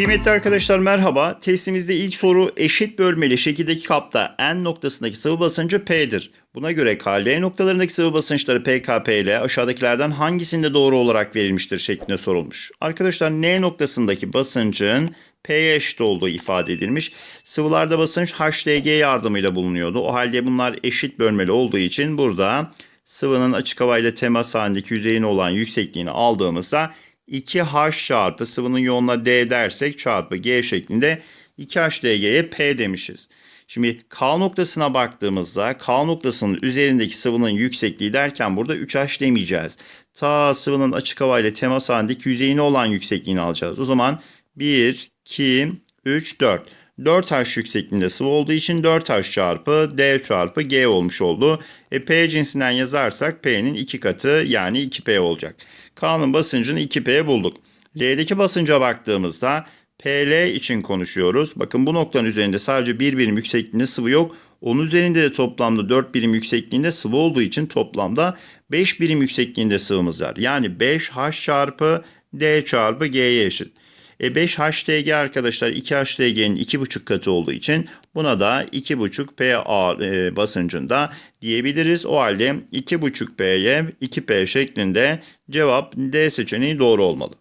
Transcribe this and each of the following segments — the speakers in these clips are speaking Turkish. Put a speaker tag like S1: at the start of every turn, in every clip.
S1: Kıymetli arkadaşlar merhaba. Testimizde ilk soru eşit bölmeli şekildeki kapta N noktasındaki sıvı basıncı P'dir. Buna göre KL noktalarındaki sıvı basınçları PKP ile aşağıdakilerden hangisinde doğru olarak verilmiştir şeklinde sorulmuş. Arkadaşlar N noktasındaki basıncın P'ye eşit olduğu ifade edilmiş. Sıvılarda basınç HDG yardımıyla bulunuyordu. O halde bunlar eşit bölmeli olduğu için burada sıvının açık havayla temas halindeki yüzeyine olan yüksekliğini aldığımızda 2H çarpı sıvının yoğunluğuna D dersek çarpı G şeklinde 2HDG'ye P demişiz. Şimdi K noktasına baktığımızda K noktasının üzerindeki sıvının yüksekliği derken burada 3H demeyeceğiz. Ta sıvının açık havayla temas halindeki yüzeyine olan yüksekliğini alacağız. O zaman 1, 2, 3, 4. 4H yüksekliğinde sıvı olduğu için 4H çarpı D çarpı G olmuş oldu. E, P cinsinden yazarsak P'nin 2 katı yani 2P olacak. K'nın basıncını 2P bulduk. L'deki basınca baktığımızda PL için konuşuyoruz. Bakın bu noktanın üzerinde sadece bir birim yüksekliğinde sıvı yok. Onun üzerinde de toplamda 4 birim yüksekliğinde sıvı olduğu için toplamda 5 birim yüksekliğinde sıvımız var. Yani 5H çarpı D çarpı G'ye eşit. E 5HTG arkadaşlar 2HTG'nin 2,5 katı olduğu için buna da 2,5 PA e, basıncında diyebiliriz. O halde 2,5P'ye 2P şeklinde cevap D seçeneği doğru olmalı.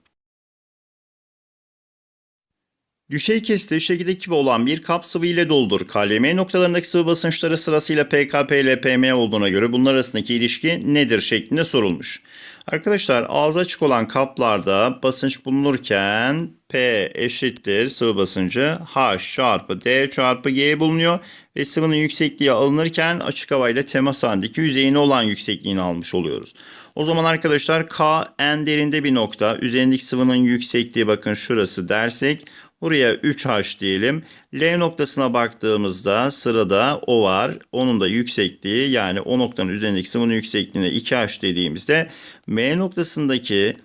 S1: Düşey kesti şekildeki gibi olan bir kap sıvı ile doludur. KLM noktalarındaki sıvı basınçları sırasıyla PKP ile PM olduğuna göre bunlar arasındaki ilişki nedir şeklinde sorulmuş. Arkadaşlar ağzı açık olan kaplarda basınç bulunurken P eşittir sıvı basıncı H çarpı D çarpı G bulunuyor ve sıvının yüksekliği alınırken açık havayla temas halindeki yüzeyine olan yüksekliğini almış oluyoruz. O zaman arkadaşlar K en derinde bir nokta. Üzerindeki sıvının yüksekliği bakın şurası dersek Buraya 3H diyelim. L noktasına baktığımızda sırada O var. Onun da yüksekliği yani o noktanın üzerindeki sıvının yüksekliğine 2H dediğimizde M noktasındaki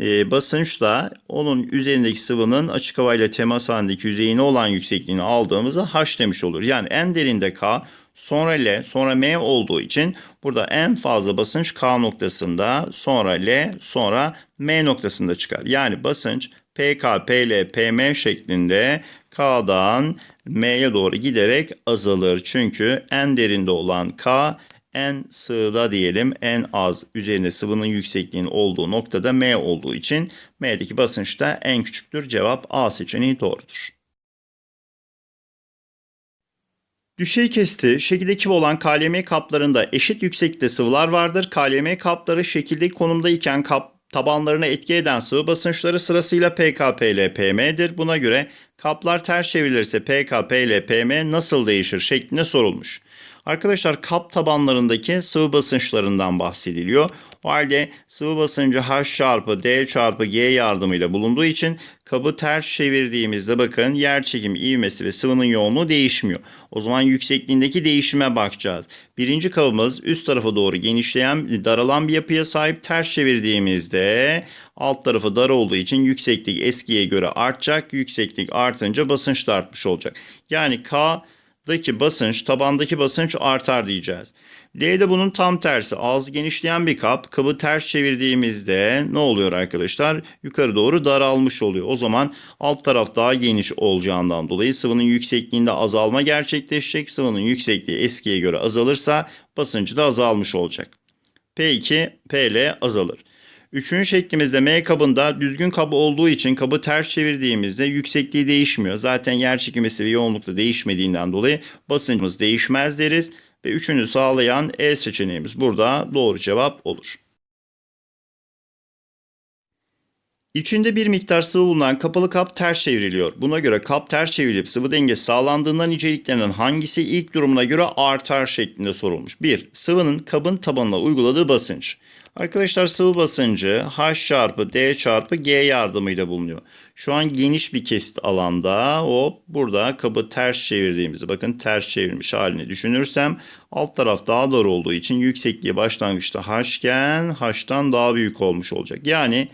S1: e, basınçla onun üzerindeki sıvının açık havayla temas halindeki yüzeyine olan yüksekliğini aldığımızda H demiş olur. Yani en derinde K sonra L sonra M olduğu için burada en fazla basınç K noktasında sonra L sonra M noktasında çıkar. Yani basınç PK, PL, PM şeklinde K'dan M'ye doğru giderek azalır. Çünkü en derinde olan K en sığda diyelim en az üzerinde sıvının yüksekliğinin olduğu noktada M olduğu için M'deki basınç da en küçüktür. Cevap A seçeneği doğrudur. Düşey kesti, şekildeki gibi olan KLM kaplarında eşit yükseklikte sıvılar vardır. KLM kapları şekildeki konumdayken kap tabanlarına etki eden sıvı basınçları sırasıyla PKP ile PM'dir. Buna göre kaplar ters çevrilirse PKP ile PM nasıl değişir şeklinde sorulmuş. Arkadaşlar kap tabanlarındaki sıvı basınçlarından bahsediliyor. O halde sıvı basıncı H çarpı D çarpı G yardımıyla bulunduğu için kabı ters çevirdiğimizde bakın yer çekimi ivmesi ve sıvının yoğunluğu değişmiyor. O zaman yüksekliğindeki değişime bakacağız. Birinci kabımız üst tarafa doğru genişleyen, daralan bir yapıya sahip ters çevirdiğimizde alt tarafı dar olduğu için yükseklik eskiye göre artacak. Yükseklik artınca basınç da artmış olacak. Yani K daki basınç, tabandaki basınç artar diyeceğiz. L'de bunun tam tersi. Ağzı genişleyen bir kap. Kabı ters çevirdiğimizde ne oluyor arkadaşlar? Yukarı doğru daralmış oluyor. O zaman alt taraf daha geniş olacağından dolayı sıvının yüksekliğinde azalma gerçekleşecek. Sıvının yüksekliği eskiye göre azalırsa basıncı da azalmış olacak. P2, PL azalır. Üçüncü şeklimizde M kabında düzgün kabı olduğu için kabı ters çevirdiğimizde yüksekliği değişmiyor. Zaten yer çekimisi ve yoğunlukta değişmediğinden dolayı basıncımız değişmez deriz. Ve üçünü sağlayan E seçeneğimiz burada doğru cevap olur. İçinde bir miktar sıvı bulunan kapalı kap ters çevriliyor. Buna göre kap ters çevrilip sıvı dengesi sağlandığında niceliklerinden hangisi ilk durumuna göre artar şeklinde sorulmuş. 1. Sıvının kabın tabanına uyguladığı basınç. Arkadaşlar sıvı basıncı H çarpı D çarpı G yardımıyla bulunuyor. Şu an geniş bir kesit alanda hop burada kabı ters çevirdiğimizi bakın ters çevirmiş halini düşünürsem alt taraf daha dar olduğu için yüksekliği başlangıçta H iken H'tan daha büyük olmuş olacak. Yani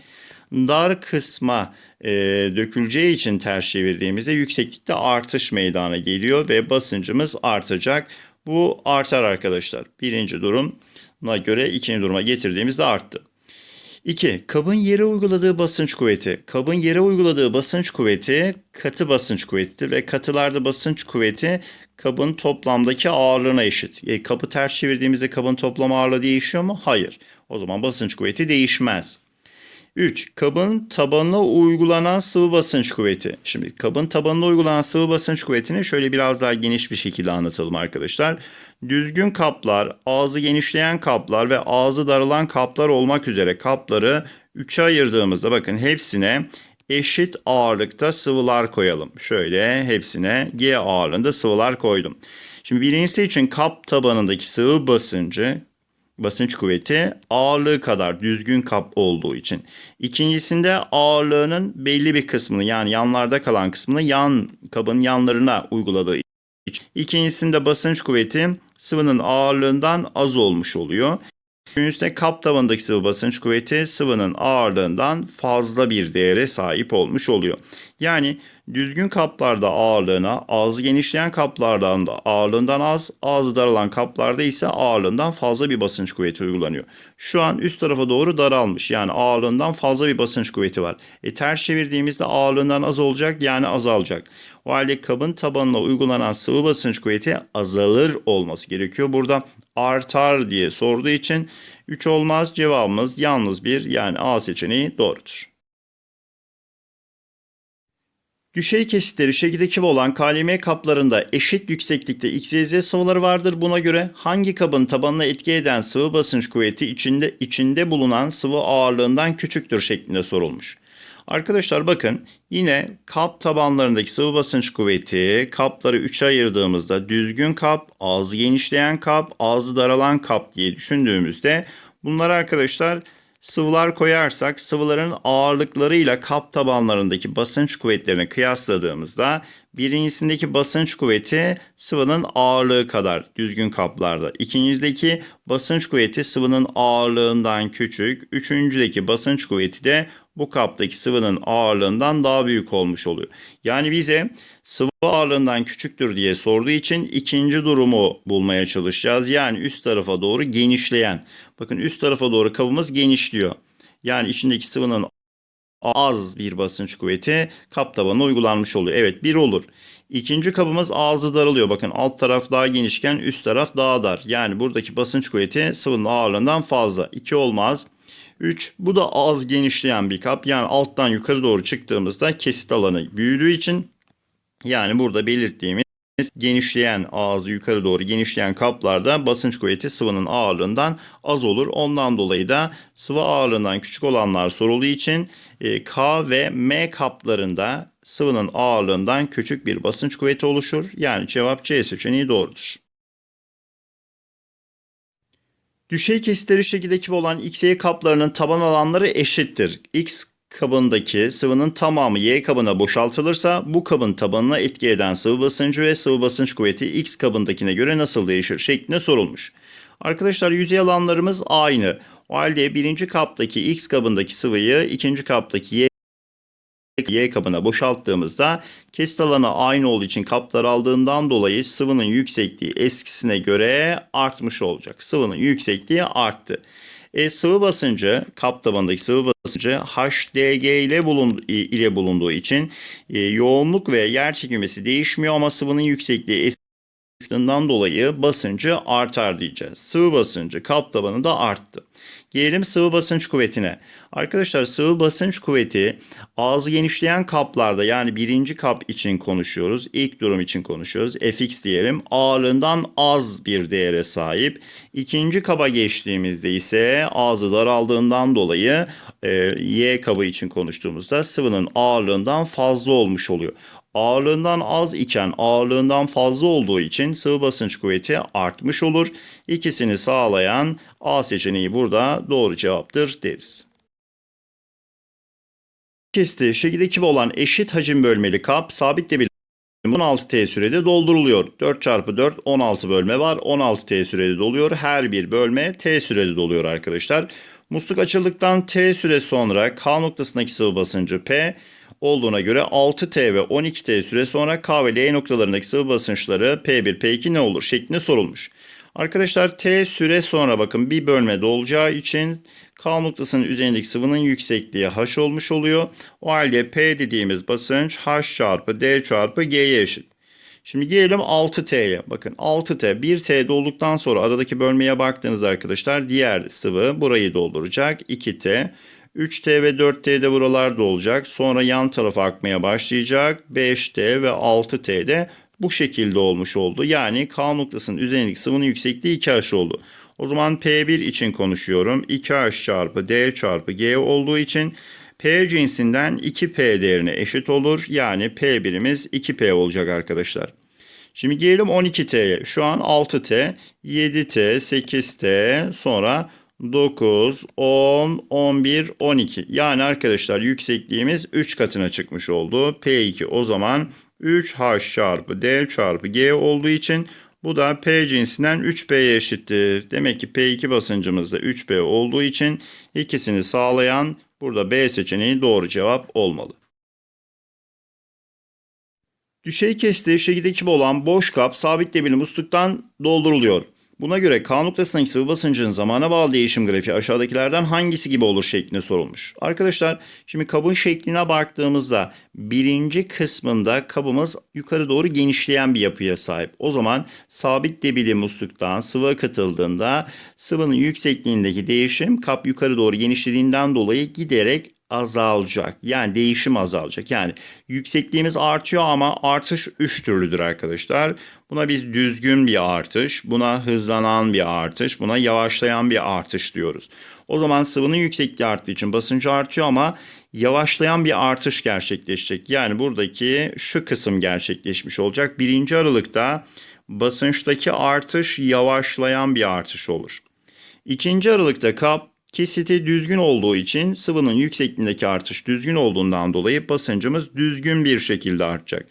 S1: dar kısma e, döküleceği için ters çevirdiğimizde yükseklikte artış meydana geliyor ve basıncımız artacak. Bu artar arkadaşlar. Birinci durumuna göre ikinci duruma getirdiğimizde arttı. 2. Kabın yere uyguladığı basınç kuvveti. Kabın yere uyguladığı basınç kuvveti katı basınç kuvvetidir ve katılarda basınç kuvveti kabın toplamdaki ağırlığına eşit. E, kabı ters çevirdiğimizde kabın toplam ağırlığı değişiyor mu? Hayır. O zaman basınç kuvveti değişmez. 3. Kabın tabanına uygulanan sıvı basınç kuvveti. Şimdi kabın tabanına uygulanan sıvı basınç kuvvetini şöyle biraz daha geniş bir şekilde anlatalım arkadaşlar. Düzgün kaplar, ağzı genişleyen kaplar ve ağzı daralan kaplar olmak üzere kapları 3'e ayırdığımızda bakın hepsine eşit ağırlıkta sıvılar koyalım. Şöyle hepsine G ağırlığında sıvılar koydum. Şimdi birincisi için kap tabanındaki sıvı basıncı basınç kuvveti ağırlığı kadar düzgün kap olduğu için. İkincisinde ağırlığının belli bir kısmını yani yanlarda kalan kısmını yan kabın yanlarına uyguladığı için. İkincisinde basınç kuvveti sıvının ağırlığından az olmuş oluyor. Üçüncüsünde kap tabanındaki sıvı basınç kuvveti sıvının ağırlığından fazla bir değere sahip olmuş oluyor. Yani düzgün kaplarda ağırlığına, ağzı genişleyen kaplardan da ağırlığından az, ağzı daralan kaplarda ise ağırlığından fazla bir basınç kuvveti uygulanıyor. Şu an üst tarafa doğru daralmış yani ağırlığından fazla bir basınç kuvveti var. E ters çevirdiğimizde ağırlığından az olacak yani azalacak. O halde kabın tabanına uygulanan sıvı basınç kuvveti azalır olması gerekiyor. Burada artar diye sorduğu için 3 olmaz cevabımız yalnız bir yani A seçeneği doğrudur. Düşey kesitleri şekilde gibi olan KLM kaplarında eşit yükseklikte X, Y, Z sıvıları vardır. Buna göre hangi kabın tabanına etki eden sıvı basınç kuvveti içinde içinde bulunan sıvı ağırlığından küçüktür şeklinde sorulmuş. Arkadaşlar bakın yine kap tabanlarındaki sıvı basınç kuvveti kapları 3'e ayırdığımızda düzgün kap, ağzı genişleyen kap, ağzı daralan kap diye düşündüğümüzde bunlar arkadaşlar sıvılar koyarsak sıvıların ağırlıklarıyla kap tabanlarındaki basınç kuvvetlerini kıyasladığımızda birincisindeki basınç kuvveti sıvının ağırlığı kadar düzgün kaplarda. İkincideki basınç kuvveti sıvının ağırlığından küçük. Üçüncüdeki basınç kuvveti de bu kaptaki sıvının ağırlığından daha büyük olmuş oluyor. Yani bize sıvı ağırlığından küçüktür diye sorduğu için ikinci durumu bulmaya çalışacağız. Yani üst tarafa doğru genişleyen. Bakın üst tarafa doğru kabımız genişliyor. Yani içindeki sıvının az bir basınç kuvveti kap tabanına uygulanmış oluyor. Evet bir olur. İkinci kabımız ağzı daralıyor. Bakın alt taraf daha genişken üst taraf daha dar. Yani buradaki basınç kuvveti sıvının ağırlığından fazla. 2 olmaz. 3 bu da az genişleyen bir kap. Yani alttan yukarı doğru çıktığımızda kesit alanı büyüdüğü için yani burada belirttiğimiz genişleyen ağzı yukarı doğru genişleyen kaplarda basınç kuvveti sıvının ağırlığından az olur. Ondan dolayı da sıvı ağırlığından küçük olanlar sorulduğu için e, K ve M kaplarında sıvının ağırlığından küçük bir basınç kuvveti oluşur. Yani cevap C seçeneği doğrudur. Düşey kesitleri şekildeki olan X, Y kaplarının taban alanları eşittir. X kabındaki sıvının tamamı Y kabına boşaltılırsa bu kabın tabanına etki eden sıvı basıncı ve sıvı basınç kuvveti X kabındakine göre nasıl değişir şeklinde sorulmuş. Arkadaşlar yüzey alanlarımız aynı. O halde birinci kaptaki X kabındaki sıvıyı ikinci kaptaki Y Y kabına boşalttığımızda kesit alanı aynı olduğu için kap daraldığından dolayı sıvının yüksekliği eskisine göre artmış olacak. Sıvının yüksekliği arttı. E, sıvı basıncı, kap tabanındaki sıvı basıncı HDG ile, bulundu, ile bulunduğu için e, yoğunluk ve yer çekilmesi değişmiyor ama sıvının yüksekliği eskisinden dolayı basıncı artar diyeceğiz. Sıvı basıncı kap tabanında arttı. Gelelim sıvı basınç kuvvetine. Arkadaşlar sıvı basınç kuvveti ağzı genişleyen kaplarda yani birinci kap için konuşuyoruz. İlk durum için konuşuyoruz. Fx diyelim ağırlığından az bir değere sahip. İkinci kaba geçtiğimizde ise ağzı daraldığından dolayı e, Y kabı için konuştuğumuzda sıvının ağırlığından fazla olmuş oluyor ağırlığından az iken ağırlığından fazla olduğu için sıvı basınç kuvveti artmış olur. İkisini sağlayan A seçeneği burada doğru cevaptır deriz. Kesti şekildeki gibi olan eşit hacim bölmeli kap sabitle bir 16T sürede dolduruluyor. 4 çarpı 4 16 bölme var. 16T sürede doluyor. Her bir bölme T sürede doluyor arkadaşlar. Musluk açıldıktan T süre sonra K noktasındaki sıvı basıncı P, olduğuna göre 6T ve 12T süre sonra K ve L noktalarındaki sıvı basınçları P1, P2 ne olur şeklinde sorulmuş. Arkadaşlar T süre sonra bakın bir bölme dolacağı için K noktasının üzerindeki sıvının yüksekliği H olmuş oluyor. O halde P dediğimiz basınç H çarpı D çarpı G'ye eşit. Şimdi gelelim 6T'ye. Bakın 6T 1T dolduktan sonra aradaki bölmeye baktığınız arkadaşlar diğer sıvı burayı dolduracak. 2T. 3T ve 4T de buralarda olacak. Sonra yan tarafa akmaya başlayacak. 5T ve 6T de bu şekilde olmuş oldu. Yani K noktasının üzerindeki sıvının yüksekliği 2H oldu. O zaman P1 için konuşuyorum. 2H çarpı D çarpı G olduğu için P cinsinden 2P değerine eşit olur. Yani P1'imiz 2P olacak arkadaşlar. Şimdi gelelim 12T'ye. Şu an 6T, 7T, 8T, sonra 9, 10, 11, 12. Yani arkadaşlar yüksekliğimiz 3 katına çıkmış oldu. P2 o zaman 3H çarpı D çarpı G olduğu için bu da P cinsinden 3P'ye eşittir. Demek ki P2 basıncımız da 3P olduğu için ikisini sağlayan burada B seçeneği doğru cevap olmalı. Düşey kestiği şekildeki olan boş kap sabit debili musluktan dolduruluyor. Buna göre K noktasındaki sıvı basıncının zamana bağlı değişim grafiği aşağıdakilerden hangisi gibi olur şeklinde sorulmuş. Arkadaşlar şimdi kabın şekline baktığımızda birinci kısmında kabımız yukarı doğru genişleyen bir yapıya sahip. O zaman sabit debili musluktan sıvı akıtıldığında sıvının yüksekliğindeki değişim kap yukarı doğru genişlediğinden dolayı giderek azalacak. Yani değişim azalacak. Yani yüksekliğimiz artıyor ama artış 3 türlüdür arkadaşlar. Buna biz düzgün bir artış, buna hızlanan bir artış, buna yavaşlayan bir artış diyoruz. O zaman sıvının yüksekliği arttığı için basıncı artıyor ama yavaşlayan bir artış gerçekleşecek. Yani buradaki şu kısım gerçekleşmiş olacak. Birinci aralıkta basınçtaki artış yavaşlayan bir artış olur. İkinci aralıkta kap Kesiti düzgün olduğu için sıvının yüksekliğindeki artış düzgün olduğundan dolayı basıncımız düzgün bir şekilde artacak.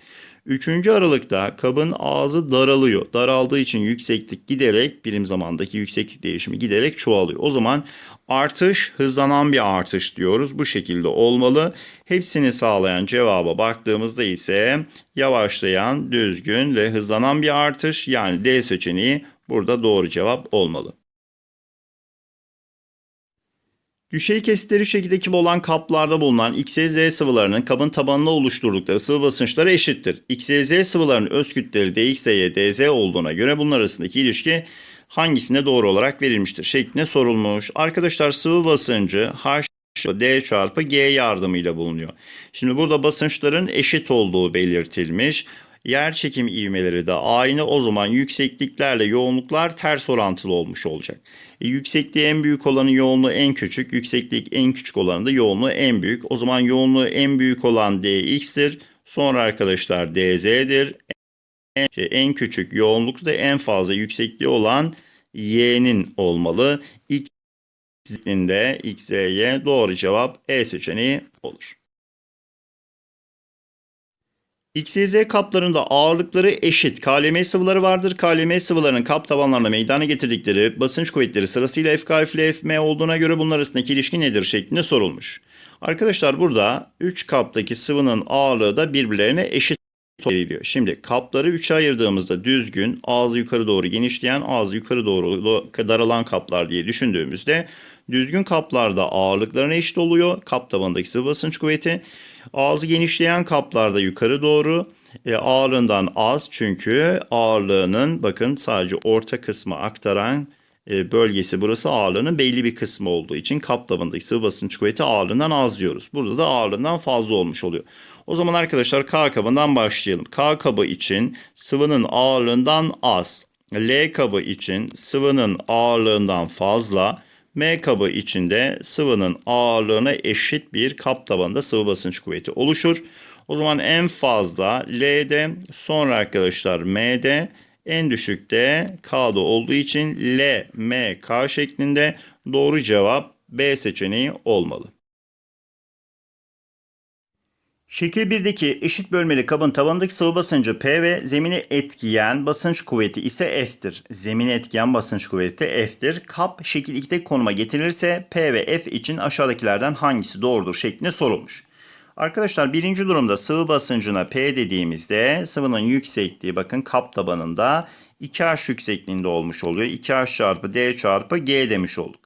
S1: Üçüncü aralıkta kabın ağzı daralıyor. Daraldığı için yükseklik giderek birim zamandaki yükseklik değişimi giderek çoğalıyor. O zaman artış hızlanan bir artış diyoruz. Bu şekilde olmalı. Hepsini sağlayan cevaba baktığımızda ise yavaşlayan, düzgün ve hızlanan bir artış yani D seçeneği burada doğru cevap olmalı. Düşey kesitleri şekildeki olan kaplarda bulunan X, Y, Z sıvılarının kabın tabanında oluşturdukları sıvı basınçları eşittir. X, Y, Z sıvılarının öz kütleleri DX, Y, DZ olduğuna göre bunlar arasındaki ilişki hangisine doğru olarak verilmiştir şeklinde sorulmuş. Arkadaşlar sıvı basıncı H D çarpı G yardımıyla bulunuyor. Şimdi burada basınçların eşit olduğu belirtilmiş. Yer çekim ivmeleri de aynı. O zaman yüksekliklerle yoğunluklar ters orantılı olmuş olacak. E, yüksekliği en büyük olanın yoğunluğu en küçük, yükseklik en küçük olanın da yoğunluğu en büyük. O zaman yoğunluğu en büyük olan dx'tir. Sonra arkadaşlar dz'dir. En, şey, en küçük yoğunlukta da en fazla yüksekliği olan y'nin olmalı. X de x, y doğru cevap E seçeneği olur. XYZ kaplarında ağırlıkları eşit KLM sıvıları vardır. KLM sıvılarının kap tabanlarına meydana getirdikleri basınç kuvvetleri sırasıyla FK ile FM olduğuna göre bunlar arasındaki ilişki nedir şeklinde sorulmuş. Arkadaşlar burada 3 kaptaki sıvının ağırlığı da birbirlerine eşit veriliyor. Şimdi kapları 3'e ayırdığımızda düzgün, ağzı yukarı doğru genişleyen, ağzı yukarı doğru daralan kaplar diye düşündüğümüzde düzgün kaplarda ağırlıklarına eşit oluyor. Kap tabanındaki sıvı basınç kuvveti. Ağzı genişleyen kaplarda yukarı doğru e, ağırlığından az çünkü ağırlığının bakın sadece orta kısmı aktaran e, bölgesi burası ağırlığının belli bir kısmı olduğu için kap tabanındaki sıvı basınç kuvveti ağırlığından az diyoruz. Burada da ağırlığından fazla olmuş oluyor. O zaman arkadaşlar K kabından başlayalım. K kabı için sıvının ağırlığından az. L kabı için sıvının ağırlığından fazla. M kabı içinde sıvının ağırlığına eşit bir kap tabanında sıvı basınç kuvveti oluşur. O zaman en fazla L'de sonra arkadaşlar M'de en düşükte K'da olduğu için L, M, K şeklinde doğru cevap B seçeneği olmalı. Şekil 1'deki eşit bölmeli kabın tavanındaki sıvı basıncı P ve zemini etkileyen basınç kuvveti ise F'tir. Zemini etkileyen basınç kuvveti F'tir. Kap şekil 2'deki konuma getirilirse P ve F için aşağıdakilerden hangisi doğrudur şeklinde sorulmuş. Arkadaşlar birinci durumda sıvı basıncına P dediğimizde sıvının yüksekliği bakın kap tabanında 2H yüksekliğinde olmuş oluyor. 2H çarpı D çarpı G demiş olduk.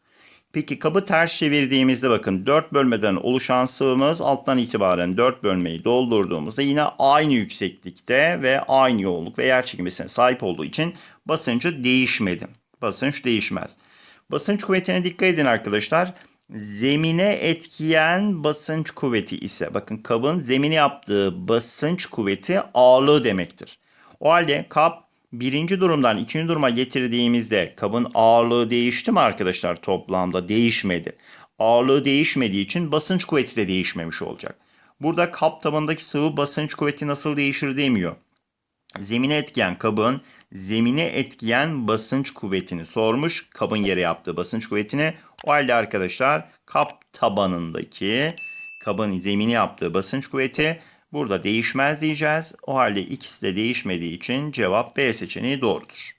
S1: Peki kabı ters çevirdiğimizde bakın 4 bölmeden oluşan sıvımız alttan itibaren 4 bölmeyi doldurduğumuzda yine aynı yükseklikte ve aynı yoğunluk ve yer çekimesine sahip olduğu için basıncı değişmedi. Basınç değişmez. Basınç kuvvetine dikkat edin arkadaşlar. Zemine etkiyen basınç kuvveti ise bakın kabın zemine yaptığı basınç kuvveti ağırlığı demektir. O halde kap birinci durumdan ikinci duruma getirdiğimizde kabın ağırlığı değişti mi arkadaşlar toplamda? Değişmedi. Ağırlığı değişmediği için basınç kuvveti de değişmemiş olacak. Burada kap tabanındaki sıvı basınç kuvveti nasıl değişir demiyor. Zemine etkiyen kabın zemine etkiyen basınç kuvvetini sormuş. Kabın yere yaptığı basınç kuvvetini. O halde arkadaşlar kap tabanındaki kabın zemini yaptığı basınç kuvveti burada değişmez diyeceğiz. O halde ikisi de değişmediği için cevap B seçeneği doğrudur.